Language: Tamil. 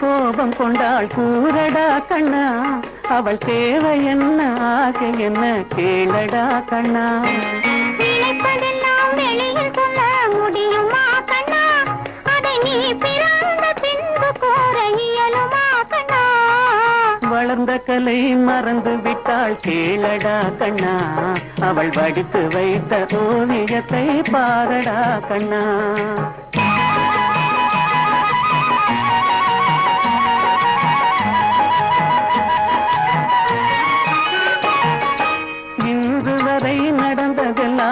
கோபம் கொண்டாள் கூறடா கண்ணா. அவள் தேவை என்ன ஆசை என்ன கேளடா கண்ணா. நினைப்பதெல்லாம் வெளியில் சொல்ல முடியுமா கண்ணா? அதை நீ பிறந்த பின்பு கூற இயலுமா கண்ணா? வளர்ந்த கலை மறந்து விட்டாள் கேளடா கண்ணா. அவள் வடித்து வைத்த ஓவியத்தை பாரடா கண்ணா.